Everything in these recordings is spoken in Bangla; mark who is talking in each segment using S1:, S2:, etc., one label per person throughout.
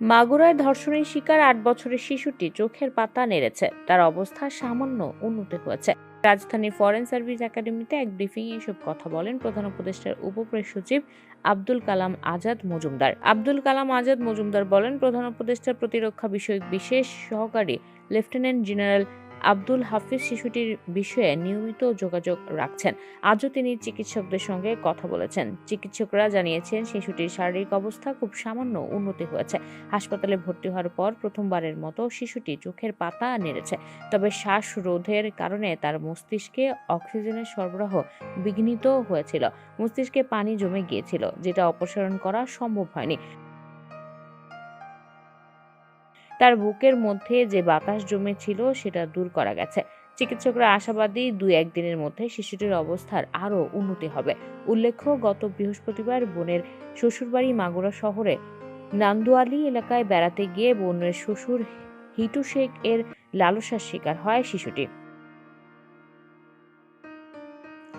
S1: মাগুরায় ধর্ষণের শিকার আট বছরের শিশুটি চোখের পাতা নেড়েছে। তার অবস্থা সামান্য উন্নতি হয়েছে। রাজধানীর ফরেন সার্ভিস একাডেমিতে এক ব্রিফিং এ এসব কথা বলেন প্রধান উপদেষ্টার উপপ্রেস সচিব আব্দুল কালাম আজাদ মজুমদার। আব্দুল কালাম আজাদ মজুমদার বলেন, প্রধান উপদেষ্টার প্রতিরক্ষা বিষয়ক বিশেষ সহকারী লেফটেন্যান্ট জেনারেল আব্দুল হাফিজ শিশুটির বিষয়ে নিয়মিত যোগাযোগ রাখছেন। আজও তিনি চিকিৎসকদের সঙ্গে কথা বলেছেন। চিকিৎসকরা জানিয়েছেন, শিশুটির শারীরিক অবস্থা খুব সামান্য উন্নতি হয়েছে। হাসপাতালে ভর্তি হওয়ার পর প্রথমবারের মতো শিশুটি চোখের পাতা নেড়েছে। তবে শ্বাস রোধের কারণে তার মস্তিষ্কে অক্সিজেনের সরবরাহ বিঘ্নিত হয়েছিল। মস্তিষ্কে পানি জমে গিয়েছিল, যেটা অপসারণ করা সম্ভব হয়নি। তার বুকের মধ্যে যে বাতাস জমেছিল সেটা দূর করা গেছে। চিকিৎসকরা আশাবাদী দুই একদিনের মধ্যে শিশুটির অবস্থার আরও উন্নতি হবে। উল্লেখ্য, গত বৃহস্পতিবার বোনের শ্বশুরবাড়ি মাগুরা শহরে নান্দুয়ালি এলাকায় বেড়াতে গিয়ে বোনের শ্বশুর হিটু শেখ এর লালসার শিকার হয় শিশুটি।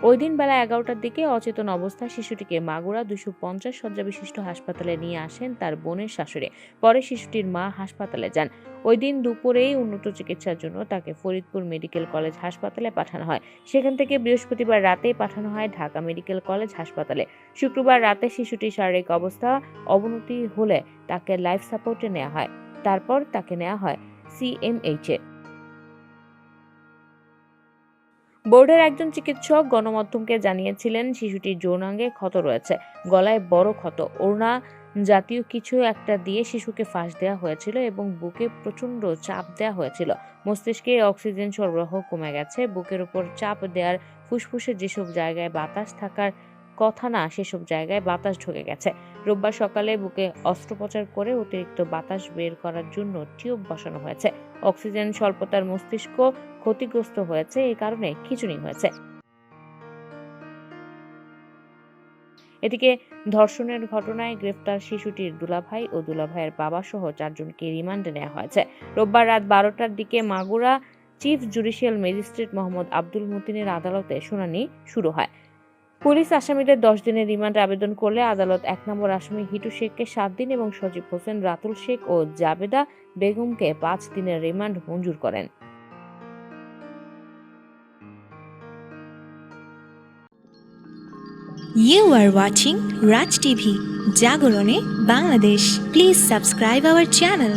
S1: ওই দিন বেলা এগারোটার দিকে অচেতন অবস্থায় শিশুটিকে মাগুরা দুশো পঞ্চাশ শয্যা বিশিষ্ট হাসপাতালে নিয়ে আসেন তার বোনের শাশুড়ি। পরে শিশুটির মা হাসপাতালে যান। ওই দিন দুপুরেই উন্নত চিকিৎসার জন্য তাকে ফরিদপুর মেডিকেল কলেজ হাসপাতালে পাঠানো হয়। সেখান থেকে বৃহস্পতিবার রাতেই পাঠানো হয় ঢাকা মেডিকেল কলেজ হাসপাতালে। শুক্রবার রাতে শিশুটির শারীরিক অবস্থা অবনতি হলে তাকে লাইফ সাপোর্টে নেওয়া হয়। তারপর তাকে নেওয়া হয় সিএমএইচ। বোর্ডের একজন চিকিৎসক গণমাধ্যমকে জানিয়েছিলেন, শিশুটির যৌনাঙ্গে ক্ষত রয়েছে। গলায় বড় ক্ষত। ওড়না জাতীয় কিছু একটা দিয়ে শিশুকে ফাঁস দেওয়া হয়েছিল এবং বুকে প্রচণ্ড চাপ দেওয়া হয়েছিল। মস্তিষ্কে অক্সিজেন সরবরাহ কমে গেছে। বুকের উপর চাপ দেওয়ার ফুসফুসে যেসব জায়গায় বাতাস থাকার কথা না সেসব জায়গায় বাতাস ঢুকে গেছে। রোববার সকালে বুকে অস্ত্রোপচার করে অতিরিক্ত বাতাস বের করার জন্য টিউব বসানো হয়েছে। অক্সিজেন স্বল্পতার মস্তিষ্ক ক্ষতিগ্রস্ত হয়েছে এই কারণে খিচুনি হয়েছে। এদিকে ধর্ষণের ঘটনায় গ্রেফতার শিশুটির দুলাভাই ও দুলাভাইয়ের বাবা সহ চারজনকে রিমান্ডে নেওয়া হয়েছে। রোববার রাত বারোটার দিকে Magura chief judicial magistrate Mohammad Abdul মতিনের আদালতে শুনানি শুরু হয়। পুলিশ আসামিদের দশ দিনের রিমান্ড আবেদন করলে আদালত এক নম্বর আসামি হিটু শেখকে সাত দিন এবং সজীব হোসেন রাতুল শেখ ও জাবেদা বেগমকে পাঁচ দিনের রিমান্ড মঞ্জুর করেন
S2: You are watching Raj TV, Jagorone, Bangladesh. Please subscribe our channel.